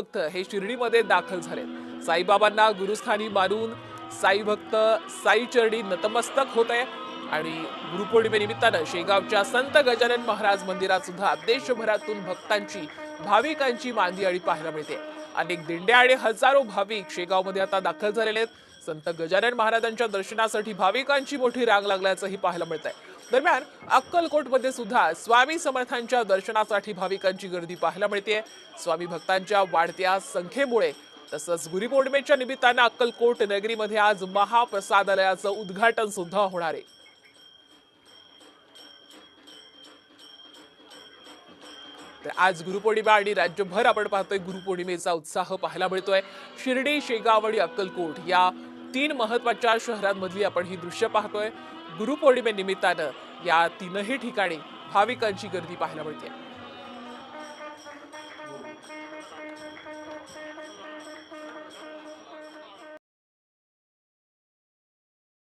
भक्त हे शिर्डीमध्ये दाखल झाले साईबाबांना गुरुस्थानी मानून साई भक्त साई चरणी नतमस्तक होत आहे. आणि गुरुपौर्णिमेनिमित्तानं शेगावच्या संत गजानन महाराज मंदिरात सुद्धा देशभरातून भक्तांची भाविकांची मांदी मांदियाळी पाहायला मिळते. अनेक दिंड्या आणि हजारो भाविक शेगावमध्ये आता दाखल झालेले आहेत. संत गजानन महाराजांच्या दर्शनासाठी भाविकांची मोठी रांग लागल्याचंही पाहायला मिळत आहे दरम्यान अक्कलकोटमध्ये सुद्धा स्वामी समर्थांच्या दर्शनासाठी भाविकांची गर्दी पाहायला मिळते. स्वामी भक्तांच्या वाढत्या संख्येमुळे तसंच गुरुपौर्णिमेच्या निमित्तानं अक्कलकोट नगरीमध्ये आज महाप्रसादालयाचं उद्घाटन सुद्धा होणार आहे. तर आज गुरुपौर्णिमा आणि राज्यभर आपण पाहतोय गुरुपौर्णिमेचा उत्साह पाहायला मिळतोय. शिर्डी शेगाव आणि अक्कलकोट या तीन महत्त्वाच्या शहरांमधली आपण ही दृश्य पाहतोय. गुरुपौर्णिमेनिमित्तानं या तीनही ठिकाणी भाविकांची गर्दी पाहायला मिळते.